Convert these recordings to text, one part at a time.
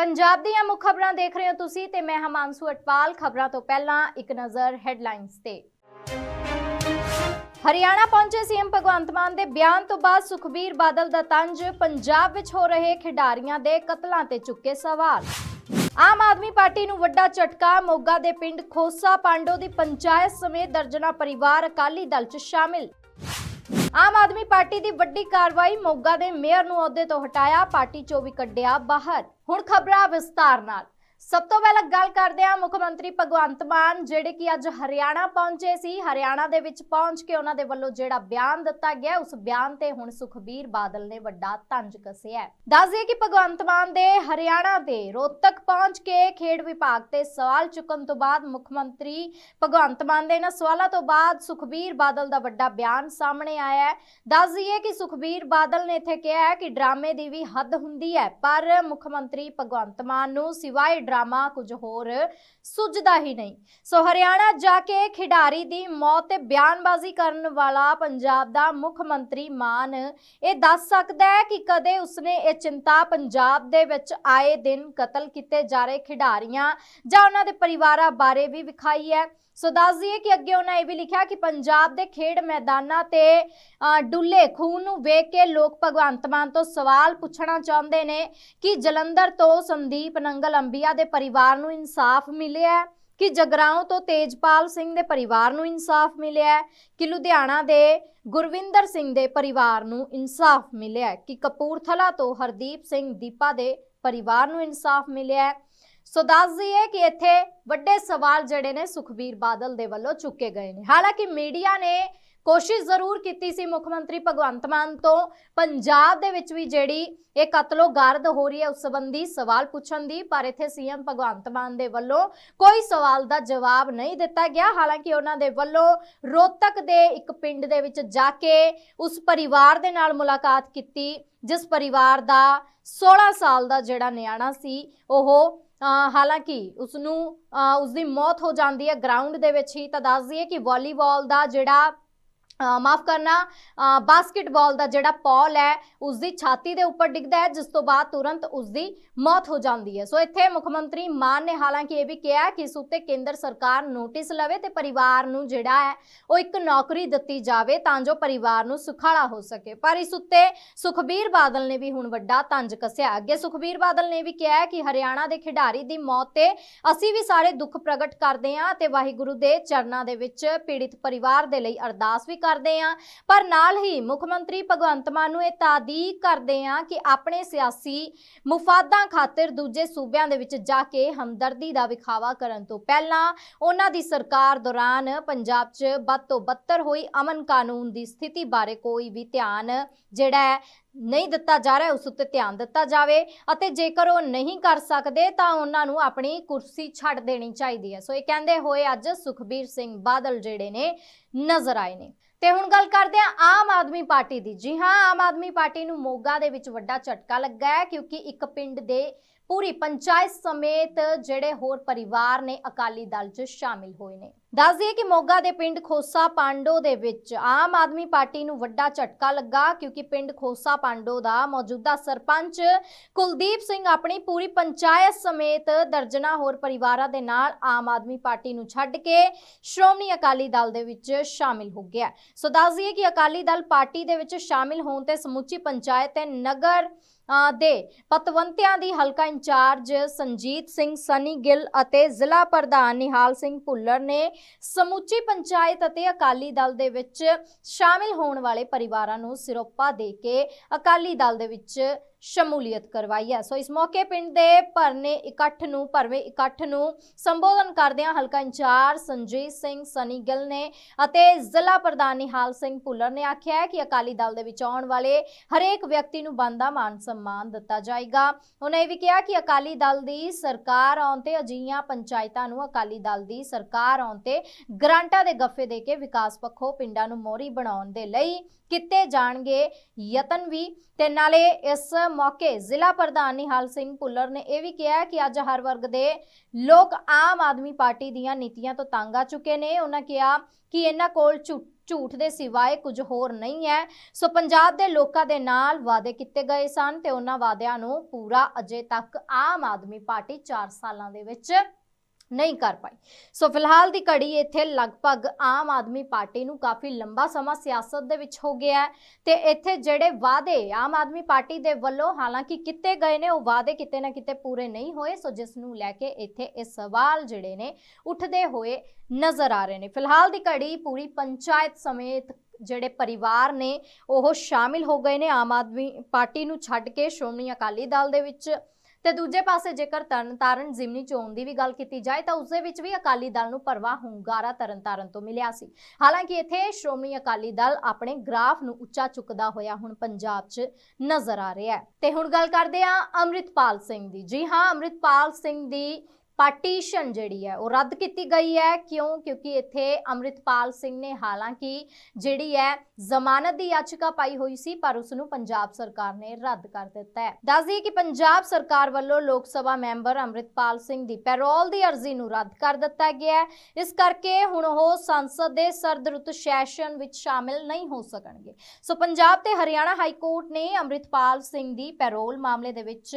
ਪੰਜਾਬ ਦੀਆਂ ਮੁੱਖ ਖਬਰਾਂ ਦੇਖ ਰਹੇ ਹੋ ਤੁਸੀਂ ਤੇ ਮੈਂ ਹਮਾਂਸੂ ਅਟਵਾਲ। ਖਬਰਾਂ ਤੋਂ ਪਹਿਲਾਂ ਇੱਕ ਨਜ਼ਰ ਹੈਡਲਾਈਨਸ ਤੇ। ਹਰਿਆਣਾ ਪਹੁੰਚੇ ਸੀਐਮ ਭਗਵੰਤ ਮਾਨ ਦੇ ਬਿਆਨ ਤੋਂ ਬਾਅਦ ਸੁਖਬੀਰ ਬਾਦਲ ਦਾ ਤੰਜ ਪੰਜਾਬ ਵਿੱਚ ਹੋ ਰਹੇ ਖਿਡਾਰੀਆਂ ਦੇ ਕਤਲਾਂ ਤੇ ਚੁੱਕੇ ਸਵਾਲ। ਆਮ ਆਦਮੀ ਪਾਰਟੀ ਨੂੰ ਵੱਡਾ ਝਟਕਾ, ਮੋਗਾ ਦੇ ਪਿੰਡ ਖੋਸਾ ਪਾਂਡੋ ਦੀ ਪੰਚਾਇਤ ਸਮੇਤ ਦਰਜਨਾ ਪਰਿਵਾਰ ਅਕਾਲੀ ਦਲ 'ਚ ਸ਼ਾਮਿਲ। ਆਮ ਆਦਮੀ ਪਾਰਟੀ ਦੀ ਵੱਡੀ ਕਾਰਵਾਈ ਮੋਗਾ ਦੇ ਮੇਅਰ ਨੂੰ ਅਹੁਦੇ ਤੋਂ ਹਟਾਇਆ, ਪਾਰਟੀ ਚੋਂ ਵੀ ਕੱਢਿਆ ਬਾਹਰ। ਹੁਣ ਖਬਰਾਂ ਵਿਸਤਾਰ ਨਾਲ। ਸਭ ਤੋਂ ਪਹਿਲਾਂ ਗੱਲ ਕਰਦੇ ਹਾਂ ਮੁੱਖ ਮੰਤਰੀ ਭਗਵੰਤ ਮਾਨ, ਜਿਹੜੇ ਕਿ ਅੱਜ ਹਰਿਆਣਾ ਪਹੁੰਚੇ ਸੀ। ਹਰਿਆਣਾ ਦੇ ਵਿੱਚ ਪਹੁੰਚ ਕੇ ਉਹਨਾਂ ਦੇ ਵੱਲੋਂ ਜਿਹੜਾ ਬਿਆਨ ਦਿੱਤਾ ਗਿਆ, ਉਸ ਬਿਆਨ ਤੇ ਹੁਣ ਸੁਖਬੀਰ ਬਾਦਲ ਨੇ ਵੱਡਾ ਤੰਜ ਕੱਸਿਆ। ਦੱਸ ਦਈਏ ਕਿ ਭਗਵੰਤ ਮਾਨ ਦੇ ਹਰਿਆਣਾ ਦੇ ਰੋਹਤਕ ਪਹੁੰਚ ਕੇ ਖੇਡ ਵਿਭਾਗ ਤੇ ਸਵਾਲ ਚੁੱਕਣ ਤੋਂ ਬਾਅਦ ਮੁੱਖ ਮੰਤਰੀ ਭਗਵੰਤ ਮਾਨ ਦੇ ਇਹਨਾਂ ਸਵਾਲਾਂ ਤੋਂ ਬਾਅਦ ਸੁਖਬੀਰ ਬਾਦਲ ਦਾ ਵੱਡਾ ਬਿਆਨ ਸਾਹਮਣੇ ਆਇਆ ਹੈ। ਦੱਸ ਦਈਏ ਕਿ ਸੁਖਬੀਰ ਬਾਦਲ ਨੇ ਇੱਥੇ ਕਿਹਾ ਹੈ ਕਿ ਡਰਾਮੇ ਦੀ ਵੀ ਹੱਦ ਹੁੰਦੀ ਹੈ, ਪਰ ਮੁੱਖ ਮੰਤਰੀ ਭਗਵੰਤ ਮਾਨ ਨੂੰ ਸਿਵਾਏ ਡਰਾਮਾ ਕੁਝ ਹੋਰ ਸੁੱਝਦਾ ਹੀ ਨਹੀਂ। ਸੋ ਹਰਿਆਣਾ ਜਾ ਕੇ ਖਿਡਾਰੀ ਦੀ ਮੌਤ ਤੇ ਬਿਆਨਬਾਜ਼ੀ ਕਰਨ ਵਾਲਾ ਪੰਜਾਬ ਦਾ ਮੁੱਖ ਮੰਤਰੀ ਮਾਨ, ਇਹ ਦੱਸ ਸਕਦਾ ਹੈ ਕਿ ਕਦੇ ਉਸਨੇ ਇਹ ਚਿੰਤਾ ਪੰਜਾਬ ਦੇ ਵਿੱਚ ਆਏ ਦਿਨ ਕਤਲ ਕੀਤੇ ਜਾ ਰਹੇ ਖਿਡਾਰੀਆਂ ਜਾਂ ਉਹਨਾਂ ਦੇ ਪਰਿਵਾਰਾਂ ਬਾਰੇ ਵੀ ਵਿਖਾਈ ਹੈ। ਸੋ ਦੱਸ ਦਈਏ ਕਿ ਅੱਗੇ ਉਹਨਾਂ ਇਹ ਵੀ ਲਿਖਿਆ ਕਿ ਪੰਜਾਬ ਦੇ ਖੇਡ ਮੈਦਾਨਾਂ ਤੇ ਡੁੱਲੇ ਖੂਨ ਨੂੰ ਵੇਖ ਕੇ ਲੋਕ ਭਗਵੰਤ ਮਾਨ ਤੋਂ ਸਵਾਲ ਪੁੱਛਣਾ ਚਾਹੁੰਦੇ ਨੇ ਕਿ ਜਲੰਧਰ ਤੋਂ ਸੰਦੀਪ ਨੰਗਲ ਅੰਬੀਆ ਦੇ ਪਰਿਵਾਰ ਨੂੰ ਇਨਸਾਫ ਮਿਲਿਆ ਹੈ? ਕਿ ਜਗਰਾਉਂ ਤੋਂ ਤੇਜਪਾਲ ਸਿੰਘ ਦੇ ਪਰਿਵਾਰ ਨੂੰ ਇਨਸਾਫ ਮਿਲਿਆ ਹੈ? ਕਿ ਲੁਧਿਆਣਾ ਦੇ ਗੁਰਵਿੰਦਰ ਸਿੰਘ ਦੇ ਪਰਿਵਾਰ ਨੂੰ ਇਨਸਾਫ ਮਿਲਿਆ ਹੈ? ਕਿ ਕਪੂਰਥਲਾ ਤੋਂ ਹਰਦੀਪ ਸਿੰਘ ਦੀਪਾ ਦੇ ਪਰਿਵਾਰ ਨੂੰ ਇਨਸਾਫ ਮਿਲਿਆ ਹੈ? ਸੋ ਦੱਸ ਦਈਏ ਕਿ ਇੱਥੇ ਵੱਡੇ ਸਵਾਲ ਜਿਹੜੇ ਨੇ ਸੁਖਬੀਰ ਬਾਦਲ ਦੇ ਵੱਲੋਂ ਚੁੱਕੇ ਗਏ ਨੇ। ਹਾਲਾਂਕਿ ਮੀਡੀਆ ਨੇ ਕੋਸ਼ਿਸ਼ ਜ਼ਰੂਰ ਕੀਤੀ ਸੀ ਮੁੱਖ ਮੰਤਰੀ ਭਗਵੰਤ ਮਾਨ ਤੋਂ, ਪੰਜਾਬ ਦੇ ਵਿੱਚ ਵੀ ਜਿਹੜੀ ਇਹ ਕਤਲੋ ਗਾਰਦ ਹੋ ਰਹੀ ਹੈ ਉਸ ਸੰਬੰਧੀ ਸਵਾਲ ਪੁੱਛਣ ਦੀ, ਪਰ ਇੱਥੇ ਸੀਐਮ ਭਗਵੰਤ ਮਾਨ ਦੇ ਵੱਲੋਂ ਕੋਈ ਸਵਾਲ ਦਾ ਜਵਾਬ ਨਹੀਂ ਦਿੱਤਾ ਗਿਆ। ਹਾਲਾਂਕਿ ਉਹਨਾਂ ਦੇ ਵੱਲੋਂ ਰੋਹਤਕ ਦੇ ਇੱਕ ਪਿੰਡ ਦੇ ਵਿੱਚ ਜਾ ਕੇ ਉਸ ਪਰਿਵਾਰ ਦੇ ਨਾਲ ਮੁਲਾਕਾਤ ਕੀਤੀ, ਜਿਸ ਪਰਿਵਾਰ ਦਾ 16 ਸਾਲ ਦਾ ਜਿਹੜਾ ਨਿਆਣਾ ਸੀ, ਉਹ ਹਾਲਾਂਕਿ ਉਸ ਨੂੰ ਉਸ ਦੀ ਮੌਤ ਹੋ ਜਾਂਦੀ ਹੈ ਗਰਾਊਂਡ ਦੇ ਵਿੱਚ ਹੀ, ਤਾਂ ਦੱਸ ਦਈਏ ਕਿ ਵਾਲੀਬਾਲ ਦਾ ਜਿਹੜਾ ਮਾਫ ਕਰਨਾ ਅ, ਬਾਸਕਟਬਾਲ ਦਾ ਜਿਹੜਾ ਪੌਲ ਹੈ ਉਸ ਦੀ ਛਾਤੀ ਦੇ ਉੱਪਰ ਡਿੱਗਦਾ ਹੈ ਜਿਸ ਤੋਂ ਬਾਅਦ ਤੁਰੰਤ ਉਸ ਦੀ ਮੌਤ ਹੋ ਜਾਂਦੀ ਹੈ। ਸੋ ਇੱਥੇ ਮੁੱਖ ਮੰਤਰੀ ਮਾਨ ਨੇ ਹਾਲਾਂਕਿ ਇਹ ਵੀ ਕਿਹਾ ਕਿ ਇਸ ਉੱਤੇ ਕੇਂਦਰ ਸਰਕਾਰ ਨੋਟਿਸ ਲਵੇ ਤੇ ਪਰਿਵਾਰ ਨੂੰ ਜਿਹੜਾ ਹੈ ਉਹ ਇੱਕ ਨੌਕਰੀ ਦਿੱਤੀ ਜਾਵੇ ਤਾਂ ਜੋ ਪਰਿਵਾਰ ਨੂੰ ਸੁਖਾਲਾ ਹੋ ਸਕੇ। ਪਰ ਇਸ ਉੱਤੇ ਸੁਖਬੀਰ ਬਾਦਲ ਨੇ ਵੀ ਹੁਣ ਵੱਡਾ ਤੰਜ ਕੱਸਿਆ। ਅੱਗੇ ਸੁਖਬੀਰ ਬਾਦਲ ਨੇ ਵੀ ਕਿਹਾ ਕਿ ਹਰਿਆਣਾ ਦੇ ਖਿਡਾਰੀ ਦੀ ਮੌਤ ਤੇ ਅਸੀਂ ਵੀ ਸਾਰੇ ਦੁੱਖ ਪ੍ਰਗਟ ਕਰਦੇ ਹਾਂ ਤੇ ਵਾਹਿਗੁਰੂ ਦੇ ਚਰਨਾਂ ਦੇ ਵਿੱਚ ਪੀੜਿਤ ਪਰਿਵਾਰ ਦੇ ਲਈ ਅਰਦਾਸ ਵੀ ਕਰਦੇ ਹਾਂ। ਪਰ ਨਾਲ ਹੀ ਮੁੱਖ ਮੰਤਰੀ ਭਗਵੰਤ ਮਾਨ ਨੂੰ ਇਹ ਤਾਦੀਕ ਕਰਦੇ ਹਾਂ ਕਿ ਆਪਣੇ ਸਿਆਸੀ ਮੁਫਾਦਾਂ ਖਾਤਰ ਦੂਜੇ ਸੂਬਿਆਂ ਦੇ ਵਿੱਚ ਜਾ ਕੇ ਹਮਦਰਦੀ ਦਾ ਵਿਖਾਵਾ ਕਰਨ ਤੋਂ ਪਹਿਲਾਂ ਉਹਨਾਂ ਦੀ ਸਰਕਾਰ ਦੌਰਾਨ ਪੰਜਾਬ 'ਚ ਵੱਧ ਤੋਂ ਬੱਤਰ ਹੋਈ ਅਮਨ ਕਾਨੂੰਨ ਦੀ ਸਥਿਤੀ ਬਾਰੇ ਕੋਈ ਵੀ ਧਿਆਨ ਜਿਹੜਾ ਹੈ ਨਹੀਂ ਦਿੱਤਾ ਜਾ ਰਿਹਾ, ਉਸ ਉੱਤੇ ਧਿਆਨ ਦਿੱਤਾ ਜਾਵੇ ਅਤੇ ਜੇਕਰ ਉਹ ਨਹੀਂ ਕਰ ਸਕਦੇ ਤਾਂ ਉਹਨਾਂ ਨੂੰ ਆਪਣੀ ਕੁਰਸੀ ਛੱਡ ਦੇਣੀ ਚਾਹੀਦੀ ਹੈ। ਸੋ ਇਹ ਕਹਿੰਦੇ ਹੋਏ ਅੱਜ ਸੁਖਬੀਰ ਸਿੰਘ ਬਾਦਲ ਜਿਹੜੇ ਨੇ, ਨਜ਼ਰ ਆਏ ਨੇ। ਤੇ ਹੁਣ ਗੱਲ ਕਰਦੇ ਹਾਂ ਆਮ ਆਦਮੀ ਪਾਰਟੀ ਦੀ। ਜੀ ਹਾਂ, ਆਮ ਆਦਮੀ ਪਾਰਟੀ ਨੂੰ ਮੋਗਾ ਦੇ ਵਿੱਚ ਵੱਡਾ ਝਟਕਾ ਲੱਗਾ ਹੈ ਕਿਉਂਕਿ ਇੱਕ ਪਿੰਡ ਦੇ ਪੂਰੀ ਪੰਚਾਇਤ ਸਮੇਤ ਜਿਹੜੇ ਹੋਰ ਪਰਿਵਾਰ ਨੇ ਅਕਾਲੀ ਦਲ 'ਚ ਸ਼ਾਮਿਲ ਹੋਏ ਨੇ। ਦੱਸ ਦਈਏ ਕਿ ਮੋਗਾ ਦੇ ਪਿੰਡ ਖੋਸਾ ਪਾਂਡੋ ਦੇ ਵਿੱਚ ਆਮ ਆਦਮੀ ਪਾਰਟੀ ਨੂੰ ਵੱਡਾ ਝਟਕਾ ਲੱਗਾ ਕਿਉਂਕਿ ਪਿੰਡ ਖੋਸਾ ਪਾਂਡੋ ਦਾ ਮੌਜੂਦਾ ਸਰਪੰਚ ਕੁਲਦੀਪ ਸਿੰਘ ਆਪਣੀ ਪੂਰੀ ਪੰਚਾਇਤ ਸਮੇਤ ਦਰਜਨਾ ਹੋਰ ਪਰਿਵਾਰਾਂ ਦੇ ਨਾਲ ਆਮ ਆਦਮੀ ਪਾਰਟੀ ਨੂੰ ਛੱਡ ਕੇ ਸ਼੍ਰੋਮਣੀ ਅਕਾਲੀ ਦਲ ਦੇ ਵਿੱਚ ਸ਼ਾਮਿਲ ਹੋ ਗਿਆ ਸੋ ਦੱਸ ਦਈਏ ਕਿ ਅਕਾਲੀ ਦਲ ਪਾਰਟੀ ਦੇ ਵਿੱਚ ਸ਼ਾਮਿਲ ਹੋਣ ਤੇ ਸਮੁੱਚੀ ਪੰਚਾਇਤ ਤੇ ਨਗਰ ਦੇ ਪਤਵੰਤਿਆਂ ਦੀ ਹਲਕਾ ਇੰਚਾਰਜ ਸੰਜੀਤ ਸਿੰਘ ਸਨੀ ਗਿੱਲ ਅਤੇ ਜ਼ਿਲ੍ਹਾ ਪ੍ਰਧਾਨ ਨਿਹਾਲ ਸਿੰਘ ਭੁੱਲਰ ਨੇ ਸਮੁੱਚੀ ਪੰਚਾਇਤ ਅਤੇ ਅਕਾਲੀ ਦਲ ਦੇ ਵਿੱਚ ਸ਼ਾਮਿਲ ਹੋਣ ਵਾਲੇ ਪਰਿਵਾਰਾਂ ਨੂੰ ਸਿਰੋਪਾ ਦੇ ਕੇ ਅਕਾਲੀ ਦਲ ਦੇ ਵਿੱਚ ਸ਼ਮੂਲੀਅਤ ਕਰਵਾਈ ਹੈ। ਸੋ ਇਸ ਮੌਕੇ ਪਿੰਡ ਦੇ ਭਰਨੇ ਇਕੱਠ ਨੂੰ, ਭਰਵੇਂ ਇਕੱਠ ਨੂੰ ਸੰਬੋਧਨ ਕਰਦਿਆਂ ਹਲਕਾ ਇੰਚਾਰਜ ਸੰਜੀਤ ਸਿੰਘ ਸਨੀ ਗਿੱਲ ਨੇ ਅਤੇ ਜ਼ਿਲ੍ਹਾ ਪ੍ਰਧਾਨ ਨਿਹਾਲ ਸਿੰਘ ਭੁੱਲਰ ਨੇ ਆਖਿਆ ਕਿ ਅਕਾਲੀ ਦਲ ਦੇ ਵਿੱਚ ਆਉਣ ਵਾਲੇ ਹਰੇਕ ਵਿਅਕਤੀ ਨੂੰ ਬੰਦਾ ਮਾਨ ਸਨਮਾਨ ਦਿੱਤਾ ਜਾਏਗਾ। ਉਹਨਾਂ ਇਹ ਵੀ ਕਿਹਾ ਕਿ ਅਕਾਲੀ ਦਲ ਦੀ ਸਰਕਾਰ ਆਉਣ ਤੇ ਅਜਿਹੀਆਂ ਪੰਚਾਇਤਾਂ ਨੂੰ ਅਕਾਲੀ ਦਲ ਦੀ ਸਰਕਾਰ ਆਉਣ ਤੇ ਗ੍ਰਾਂਟਾਂ ਦੇ ਗੱਫੇ ਦੇ ਕੇ ਵਿਕਾਸ ਪੱਖੋਂ ਪਿੰਡਾਂ ਨੂੰ ਮੋਹਰੀ ਬਣਾਉਣ ਦੇ ਲਈ ਕੀਤੇ ਜਾਣਗੇ ਯਤਨ ਵੀ। ਤੇ ਨਾਲੇ ਇਸ ਮੌਕੇ ਜ਼ਿਲ੍ਹਾ ਪ੍ਰਧਾਨ ਨਿਹਾਲ ਸਿੰਘ ਭੁੱਲਰ ਨੇ ਇਹ ਵੀ ਕਿਹਾ ਕਿ ਅੱਜ ਹਰ ਵਰਗ ਦੇ ਲੋਕ ਆਮ ਆਦਮੀ ਪਾਰਟੀ ਦੀਆਂ ਨੀਤੀਆਂ ਤੋਂ ਤੰਗ ਆ ਚੁੱਕੇ ਨੇ। ਉਹਨਾਂ ਕਿਹਾ ਕਿ ਇਹਨਾਂ ਕੋਲ ਝੂ- ਝੂਠ ਦੇ ਸਿਵਾਏ ਕੁਝ ਹੋਰ ਨਹੀਂ ਹੈ। ਸੋ ਪੰਜਾਬ ਦੇ ਲੋਕਾਂ ਦੇ ਨਾਲ ਵਾਅਦੇ ਕੀਤੇ ਗਏ ਸਨ ਤੇ ਉਹਨਾਂ ਵਾਅਦਿਆਂ ਨੂੰ ਪੂਰਾ ਅਜੇ ਤੱਕ ਆਮ ਆਦਮੀ ਪਾਰਟੀ 4 ਸਾਲਾਂ ਦੇ ਵਿੱਚ ਨਹੀਂ ਕਰ ਪਾਈ। ਸੋ ਫਿਲਹਾਲ ਦੀ ਘੜੀ ਇੱਥੇ ਲਗਭਗ ਆਮ ਆਦਮੀ ਪਾਰਟੀ ਨੂੰ ਕਾਫੀ ਲੰਬਾ ਸਮਾਂ ਸਿਆਸਤ ਦੇ ਵਿੱਚ ਹੋ ਗਿਆ ਹੈ ਤੇ ਇੱਥੇ ਜਿਹੜੇ ਵਾਅਦੇ ਆਮ ਆਦਮੀ ਪਾਰਟੀ ਦੇ ਵੱਲੋਂ ਹਾਲਾਂਕਿ ਕੀਤੇ ਗਏ ਨੇ, ਉਹ ਵਾਅਦੇ ਕਿਤੇ ਨਾ ਕਿਤੇ ਪੂਰੇ ਨਹੀਂ ਹੋਏ, ਸੋ ਜਿਸ ਨੂੰ ਲੈ ਕੇ ਇੱਥੇ ਇਹ ਸਵਾਲ ਜਿਹੜੇ ਨੇ ਉੱਠਦੇ ਹੋਏ ਨਜ਼ਰ ਆ ਰਹੇ ਨੇ। ਫਿਲਹਾਲ ਦੀ ਘੜੀ ਪੂਰੀ ਪੰਚਾਇਤ ਸਮੇਤ ਜਿਹੜੇ ਪਰਿਵਾਰ ਨੇ, ਉਹ ਸ਼ਾਮਿਲ ਹੋ ਗਏ ਨੇ ਆਮ ਆਦਮੀ ਪਾਰਟੀ ਨੂੰ ਛੱਡ ਕੇ। ਸ਼੍ਰੋਮਣੀ ਅਕਾਲੀ ਦਲ ਦੇ ਵਿੱਚ ਤੇ ਦੂਜੇ ਪਾਸੇ ਜੇਕਰ ਤਰਨਤਾਰਨ ਜ਼ਿਮਨੀ ਚੋਣ ਦੀ ਵੀ ਗੱਲ ਕੀਤੀ ਜਾਏ, ਤਾਂ ਉਸ ਦੇ ਵਿੱਚ ਵੀ ਅਕਾਲੀ ਦਲ ਨੂੰ ਭਰਵਾ ਹੁੰਗਾਰਾ ਤਰਨਤਾਰਨ ਤੋਂ ਮਿਲਿਆ ਸੀ। ਹਾਲਾਂਕਿ ਇੱਥੇ ਸ਼੍ਰੋਮਣੀ ਅਕਾਲੀ ਦਲ ਆਪਣੇ ਗ੍ਰਾਫ ਨੂੰ ਉੱਚਾ ਚੁੱਕਦਾ ਹੋਇਆ ਹੁਣ ਪੰਜਾਬ 'ਚ ਨਜ਼ਰ ਆ ਰਿਹਾ ਹੈ। ਤੇ ਹੁਣ ਗੱਲ ਕਰਦੇ ਹਾਂ ਅੰਮ੍ਰਿਤਪਾਲ ਸਿੰਘ ਦੀ। ਜੀ ਹਾਂ, ਅੰਮ੍ਰਿਤਪਾਲ ਸਿੰਘ ਦੀ ਪਾਰਟੀਸ਼ਨ ਜਿਹੜੀ ਹੈ ਉਹ ਰੱਦ ਕੀਤੀ ਗਈ ਹੈ। ਕਿਉਂ? ਕਿਉਂਕਿ ਇੱਥੇ ਅੰਮ੍ਰਿਤਪਾਲ ਸਿੰਘ ਨੇ ਹਾਲਾਂਕਿ ਜਿਹੜੀ ਹੈ ਜ਼ਮਾਨਤ ਦੀ ਯਾਚਿਕਾ ਪਾਈ ਹੋਈ ਸੀ, ਪਰ ਉਸ ਨੂੰ ਪੰਜਾਬ ਸਰਕਾਰ ਨੇ ਰੱਦ ਕਰ ਦਿੱਤਾ ਹੈ। ਦੱਸ ਦਈਏ ਕਿ ਪੰਜਾਬ ਸਰਕਾਰ ਵੱਲੋਂ ਲੋਕ ਸਭਾ ਮੈਂਬਰ ਅੰਮ੍ਰਿਤਪਾਲ ਸਿੰਘ ਦੀ ਪੈਰੋਲ ਦੀ ਅਰਜ਼ੀ ਨੂੰ ਰੱਦ ਕਰ ਦਿੱਤਾ ਗਿਆ ਹੈ। ਇਸ ਕਰਕੇ ਹੁਣ ਉਹ ਸੰਸਦ ਦੇ ਸਰਦ ਰੁੱਤ ਸੈਸ਼ਨ ਵਿੱਚ ਸ਼ਾਮਿਲ ਨਹੀਂ ਹੋ ਸਕਣਗੇ। ਸੋ ਪੰਜਾਬ ਤੇ ਹਰਿਆਣਾ ਹਾਈ ਕੋਰਟ ਨੇ ਅੰਮ੍ਰਿਤਪਾਲ ਸਿੰਘ ਦੀ ਪੈਰੋਲ ਮਾਮਲੇ ਦੇ ਵਿੱਚ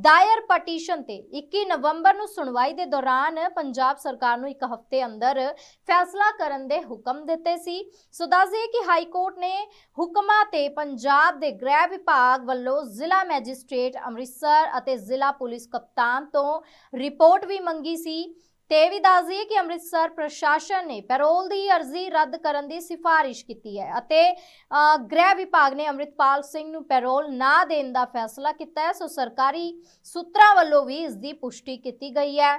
ਦਾਇਰ ਪਟੀਸ਼ਨ ਤੇ 21 ਨਵੰਬਰ ਨੂੰ ਸੁਣਵਾਈ ਦੇ ਦੌਰਾਨ ਪੰਜਾਬ ਸਰਕਾਰ ਨੂੰ ਇੱਕ ਹਫ਼ਤੇ ਅੰਦਰ ਫੈਸਲਾ ਕਰਨ ਦੇ ਹੁਕਮ ਦਿੱਤੇ ਸੀ। ਸੋ ਦੱਸ ਦਈਏ ਕਿ ਹਾਈ ਕੋਰਟ ਨੇ ਹੁਕਮਾਂ ਤੇ ਪੰਜਾਬ ਦੇ ਗ੍ਰਹਿ ਵਿਭਾਗ ਵੱਲੋਂ ਜ਼ਿਲ੍ਹਾ ਮੈਜਿਸਟ੍ਰੇਟ, ਅੰਮ੍ਰਿਤਸਰ ਅਤੇ ਜ਼ਿਲ੍ਹਾ ਪੁਲਿਸ ਕਪਤਾਨ ਤੋਂ ਰਿਪੋਰਟ ਵੀ ਮੰਗੀ ਸੀ। ਤੇ ਇਹ ਵੀ ਦੱਸ ਦਈਏ ਕਿ ਅੰਮ੍ਰਿਤਸਰ ਪ੍ਰਸ਼ਾਸਨ ਨੇ ਪੈਰੋਲ ਦੀ ਅਰਜ਼ੀ ਰੱਦ ਕਰਨ ਦੀ ਸਿਫਾਰਿਸ਼ ਕੀਤੀ ਹੈ ਅਤੇ ਗ੍ਰਹਿ ਵਿਭਾਗ ਨੇ ਅੰਮ੍ਰਿਤਪਾਲ ਸਿੰਘ ਨੂੰ ਪੈਰੋਲ ਨਾ ਦੇਣ ਦਾ ਫੈਸਲਾ ਕੀਤਾ ਹੈ, ਸੋ ਸਰਕਾਰੀ ਸੂਤਰਾਂ ਵੱਲੋਂ ਵੀ ਇਸ ਦੀ ਪੁਸ਼ਟੀ ਕੀਤੀ ਗਈ ਹੈ।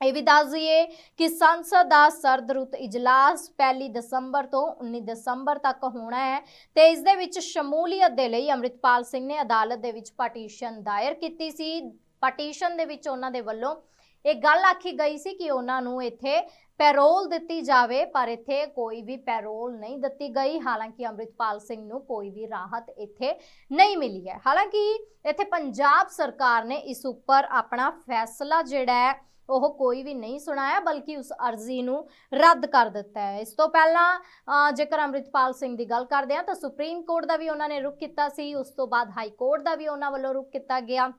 ਇਹ ਵੀ ਦੱਸ ਦਈਏ ਕਿ ਸੰਸਦ ਦਾ ਸਰਦਰੁੱਤ ਇਜਲਾਸ ਪਹਿਲੀ ਦਸੰਬਰ ਤੋਂ 19 ਦਸੰਬਰ ਤੱਕ ਹੋਣਾ ਹੈ ਤੇ ਇਸ ਦੇ ਵਿੱਚ ਸ਼ਮੂਲੀਅਤ ਦੇ ਲਈ ਅੰਮ੍ਰਿਤਪਾਲ ਸਿੰਘ ਨੇ ਅਦਾਲਤ ਦੇ ਵਿੱਚ ਪਟੀਸ਼ਨ ਦਾਇਰ ਕੀਤੀ ਸੀ। ਪਟੀਸ਼ਨ ਦੇ ਵਿੱਚ ਉਹਨਾਂ ਦੇ ਵੱਲੋਂ ਇਹ ਗੱਲ ਆਖੀ ਗਈ ਸੀ ਕਿ ਉਹਨਾਂ ਨੂੰ ਇੱਥੇ ਪੈਰੋਲ ਦਿੱਤੀ ਜਾਵੇ ਪਰ ਇੱਥੇ ਕੋਈ ਵੀ ਪੈਰੋਲ ਨਹੀਂ ਦਿੱਤੀ ਗਈ। ਹਾਲਾਂਕਿ ਅੰਮ੍ਰਿਤਪਾਲ ਸਿੰਘ ਨੂੰ ਕੋਈ ਵੀ ਰਾਹਤ ਇੱਥੇ ਨਹੀਂ ਮਿਲੀ ਹੈ। ਹਾਲਾਂਕਿ ਇੱਥੇ ਪੰਜਾਬ ਸਰਕਾਰ ਨੇ ਇਸ ਉੱਪਰ ਆਪਣਾ ਫੈਸਲਾ ਜਿਹੜਾ ਹੈ ਉਹ ਕੋਈ ਵੀ ਨਹੀਂ ਸੁਣਾਇਆ ਬਲਕਿ ਉਸ ਅਰਜ਼ੀ ਨੂੰ ਰੱਦ ਕਰ ਦਿੱਤਾ ਹੈ। ਇਸ ਤੋਂ ਪਹਿਲਾਂ ਅ, ਜੇਕਰ ਅੰਮ੍ਰਿਤਪਾਲ ਸਿੰਘ ਦੀ ਗੱਲ ਕਰਦੇ ਹਾਂ ਤਾਂ ਸੁਪਰੀਮ ਕੋਰਟ ਦਾ ਵੀ ਉਹਨਾਂ ਨੇ ਰੁਖ ਕੀਤਾ ਸੀ। ਉਸ ਤੋਂ ਬਾਅਦ ਹਾਈ ਕੋਰਟ ਦਾ ਵੀ ਉਹਨਾਂ ਵੱਲੋਂ ਰੁਖ ਕੀਤਾ ਗਿਆ।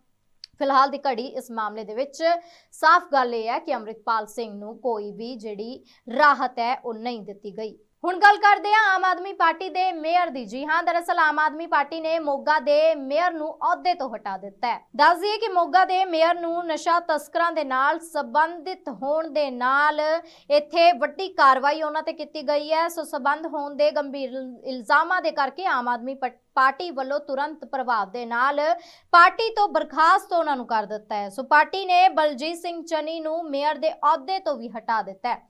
ਫਿਲਹਾਲ ਦੀ ਘੜੀ ਇਸ ਮਾਮਲੇ ਦੇ ਵਿੱਚ ਸਾਫ਼ ਗੱਲ ਇਹ ਹੈ ਕਿ ਅੰਮ੍ਰਿਤਪਾਲ ਸਿੰਘ ਨੂੰ ਕੋਈ ਵੀ ਜਿਹੜੀ ਰਾਹਤ ਹੈ ਉਹ ਨਹੀਂ ਦਿੱਤੀ ਗਈ। ਹੁਣ ਗੱਲ ਕਰਦੇ ਹਾਂ ਆਮ ਆਦਮੀ ਪਾਰਟੀ ਦੇ ਮੇਅਰ ਦੀ। ਜੀ ਹਾਂ, ਦਰਅਸਲ ਆਮ ਆਦਮੀ ਪਾਰਟੀ ਨੇ ਮੋਗਾ ਦੇ ਮੇਅਰ ਨੂੰ ਅਹੁਦੇ ਤੋਂ ਹਟਾ ਦਿੱਤਾ ਹੈ। ਦੱਸ ਦਈਏ ਕਿ ਮੋਗਾ ਦੇ ਮੇਅਰ ਨੂੰ ਨਸ਼ਾ ਤਸਕਰਾਂ ਦੇ ਨਾਲ ਸੰਬੰਧਿਤ ਹੋਣ ਦੇ ਨਾਲ ਇੱਥੇ ਵੱਡੀ ਕਾਰਵਾਈ ਉਹਨਾਂ ਤੇ ਕੀਤੀ ਗਈ ਹੈ। ਸੋ ਸੰਬੰਧ ਹੋਣ ਦੇ ਗੰਭੀਰ ਇਲਜ਼ਾਮਾਂ ਦੇ ਕਰਕੇ ਆਮ ਆਦਮੀ ਪਾਰਟੀ ਵੱਲੋਂ ਤੁਰੰਤ ਪ੍ਰਭਾਵ ਦੇ ਨਾਲ ਪਾਰਟੀ ਤੋਂ ਬਰਖਾਸਤ ਉਹਨਾਂ ਨੂੰ ਕਰ ਦਿੱਤਾ ਹੈ। ਸੋ ਪਾਰਟੀ ਨੇ ਬਲਜੀਤ ਸਿੰਘ ਚੰਨੀ ਨੂੰ ਮੇਅਰ ਦੇ ਅਹੁਦੇ ਤੋਂ ਵੀ ਹਟਾ ਦਿੱਤਾ ਹੈ।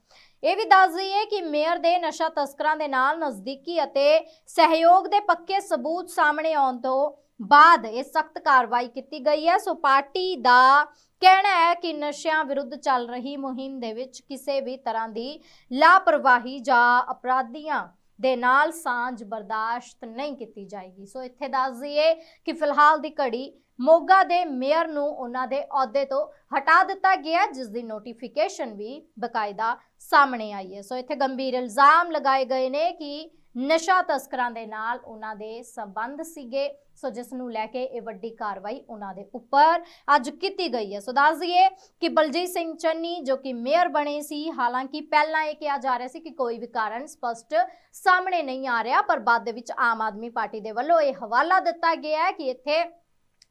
ਇਹ ਵੀ ਦੱਸ ਦਈਏ ਕਿ ਮੇਅਰ ਦੇ ਨਸ਼ਾ ਤਸਕਰਾਂ ਦੇ ਨਾਲ ਨਜ਼ਦੀਕੀ ਅਤੇ ਸਹਿਯੋਗ ਦੇ ਪੱਕੇ ਸਬੂਤ ਸਾਹਮਣੇ ਆਉਣ ਤੋਂ ਬਾਅਦ ਇਹ ਸਖਤ ਕਾਰਵਾਈ ਕੀਤੀ ਗਈ ਹੈ। ਸੋ ਪਾਰਟੀ ਦਾ ਕਹਿਣਾ ਹੈ ਕਿ ਨਸ਼ਿਆਂ ਵਿਰੁੱਧ ਚੱਲ ਰਹੀ ਮੁਹਿੰਮ ਦੇ ਵਿੱਚ ਕਿਸੇ ਵੀ ਤਰ੍ਹਾਂ ਦੀ ਲਾਪਰਵਾਹੀ ਜਾਂ ਅਪਰਾਧੀਆਂ ਦੇ ਨਾਲ ਸਾਂਝ ਬਰਦਾਸ਼ਤ ਨਹੀਂ ਕੀਤੀ ਜਾਏਗੀ। ਸੋ ਇੱਥੇ ਦੱਸ ਦਈਏ ਕਿ ਫਿਲਹਾਲ ਦੀ ਘੜੀ ਮੋਗਾ ਦੇ ਮੇਅਰ ਨੂੰ ਉਹਨਾਂ ਦੇ ਅਹੁਦੇ ਤੋਂ ਹਟਾ ਦਿੱਤਾ ਗਿਆ, ਜਿਸ ਦੀ ਨੋਟੀਫਿਕੇਸ਼ਨ ਵੀ ਬਕਾਇਦਾ ਸਾਹਮਣੇ ਆਈ ਹੈ। ਸੋ ਇੱਥੇ ਗੰਭੀਰ ਇਲਜ਼ਾਮ ਲਗਾਏ ਗਏ ਨੇ ਕਿ ਨਸ਼ਾ ਤਸਕਰਾਂ ਦੇ ਨਾਲ ਉਹਨਾਂ ਦੇ ਸੰਬੰਧ ਸੀਗੇ। ਸੋ ਜਿਸ ਨੂੰ ਲੈ ਕੇ ਇਹ ਵੱਡੀ ਕਾਰਵਾਈ ਉਹਨਾਂ ਦੇ ਉੱਪਰ ਅੱਜ ਕੀਤੀ ਗਈ ਹੈ। ਸੋ ਦੱਸ ਦਈਏ ਕਿ ਬਲਜੀਤ ਸਿੰਘ ਚੰਨੀ ਜੋ ਕਿ ਮੇਅਰ ਬਣੇ ਸੀ, ਹਾਲਾਂਕਿ ਪਹਿਲਾਂ ਇਹ ਕਿਹਾ ਜਾ ਰਿਹਾ ਸੀ ਕਿ ਕੋਈ ਵੀ ਕਾਰਨ ਸਪਸ਼ਟ ਸਾਹਮਣੇ ਨਹੀਂ ਆ ਰਿਹਾ, ਪਰ ਬਾਅਦ ਦੇ ਵਿੱਚ ਆਮ ਆਦਮੀ ਪਾਰਟੀ ਦੇ ਵੱਲੋਂ ਇਹ ਹਵਾਲਾ ਦਿੱਤਾ ਗਿਆ ਹੈ ਕਿ ਇੱਥੇ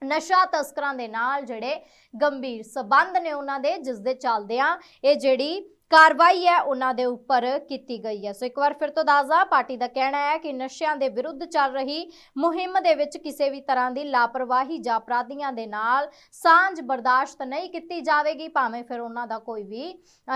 ਨਸ਼ਾ ਤਸਕਰਾਂ ਦੇ ਨਾਲ ਜਿਹੜੇ ਗੰਭੀਰ ਸਬੰਧ ਨੇ ਉਹਨਾਂ ਦੇ, ਜਿਸ ਦੇ ਚੱਲਦਿਆਂ ਇਹ ਜਿਹੜੀ ਕਾਰਵਾਈ ਹੈ, ਉਹਨਾਂ ਦੇ ਉੱਪਰ ਕੀਤੀ ਗਈ ਹੈ। ਸੋ ਇੱਕ ਵਾਰ ਫਿਰ ਤੋਂ ਦੱਸਦਾ ਪਾਰਟੀ ਦਾ ਕਹਿਣਾ ਹੈ ਕਿ ਨਸ਼ਿਆਂ ਦੇ ਵਿਰੁੱਧ ਚੱਲ ਰਹੀ ਮੁਹਿੰਮ ਦੇ ਵਿੱਚ ਕਿਸੇ ਵੀ ਤਰ੍ਹਾਂ ਦੀ ਲਾਪਰਵਾਹੀ ਜਾਂ ਅਪਰਾਧੀਆਂ ਦੇ ਨਾਲ ਸਾਂਝ ਬਰਦਾਸ਼ਤ ਨਹੀਂ ਕੀਤੀ ਜਾਵੇਗੀ, ਭਾਵੇਂ ਫਿਰ ਉਹਨਾਂ ਦਾ ਕੋਈ ਵੀ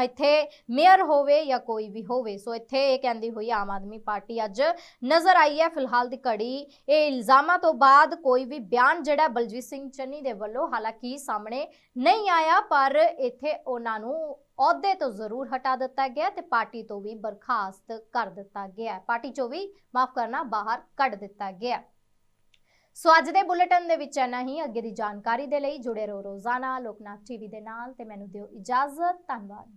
ਇੱਥੇ ਮੇਅਰ ਹੋਵੇ ਜਾਂ ਕੋਈ ਵੀ ਹੋਵੇ। ਸੋ ਇੱਥੇ ਇਹ ਕਹਿੰਦੀ ਹੋਈ ਆਮ ਆਦਮੀ ਪਾਰਟੀ ਅੱਜ ਨਜ਼ਰ ਆਈ ਹੈ। ਫਿਲਹਾਲ ਦੀ ਘੜੀ ਇਹ ਇਲਜ਼ਾਮਾਂ ਤੋਂ ਬਾਅਦ ਕੋਈ ਵੀ ਬਿਆਨ ਜਿਹੜਾ ਬਲਜੀਤ ਸਿੰਘ ਚੰਨੀ ਦੇ ਵੱਲੋਂ ਹਾਲਾਂਕਿ ਸਾਹਮਣੇ ਨਹੀਂ ਆਇਆ, ਪਰ ਇੱਥੇ ਉਹਨਾਂ ਨੂੰ ਅਹੁਦੇ ਤੋਂ ਜ਼ਰੂਰ ਹਟਾ ਦਿੱਤਾ ਗਿਆ ਤੇ ਪਾਰਟੀ ਤੋਂ ਵੀ ਬਰਖਾਸਤ ਕਰ ਦਿੱਤਾ ਗਿਆ ਪਾਰਟੀ ਚੋਂ ਵੀ ਮਾਫ ਕਰਨਾ ਬਾਹਰ ਕੱਢ ਦਿੱਤਾ ਗਿਆ ਸੋ ਅੱਜ ਦੇ ਬੁਲੇਟਿਨ ਦੇ ਵਿੱਚ ਇੰਨਾ ਹੀ। ਅੱਗੇ ਦੀ ਜਾਣਕਾਰੀ ਦੇ ਲਈ ਜੁੜੇ ਰਹੋ ਰੋਜ਼ਾਨਾ ਲੋਕਨਾਥ ਟੀਵੀ ਦੇ ਨਾਲ ਤੇ ਮੈਨੂੰ ਦਿਓ ਇਜਾਜ਼ਤ। ਧੰਨਵਾਦ।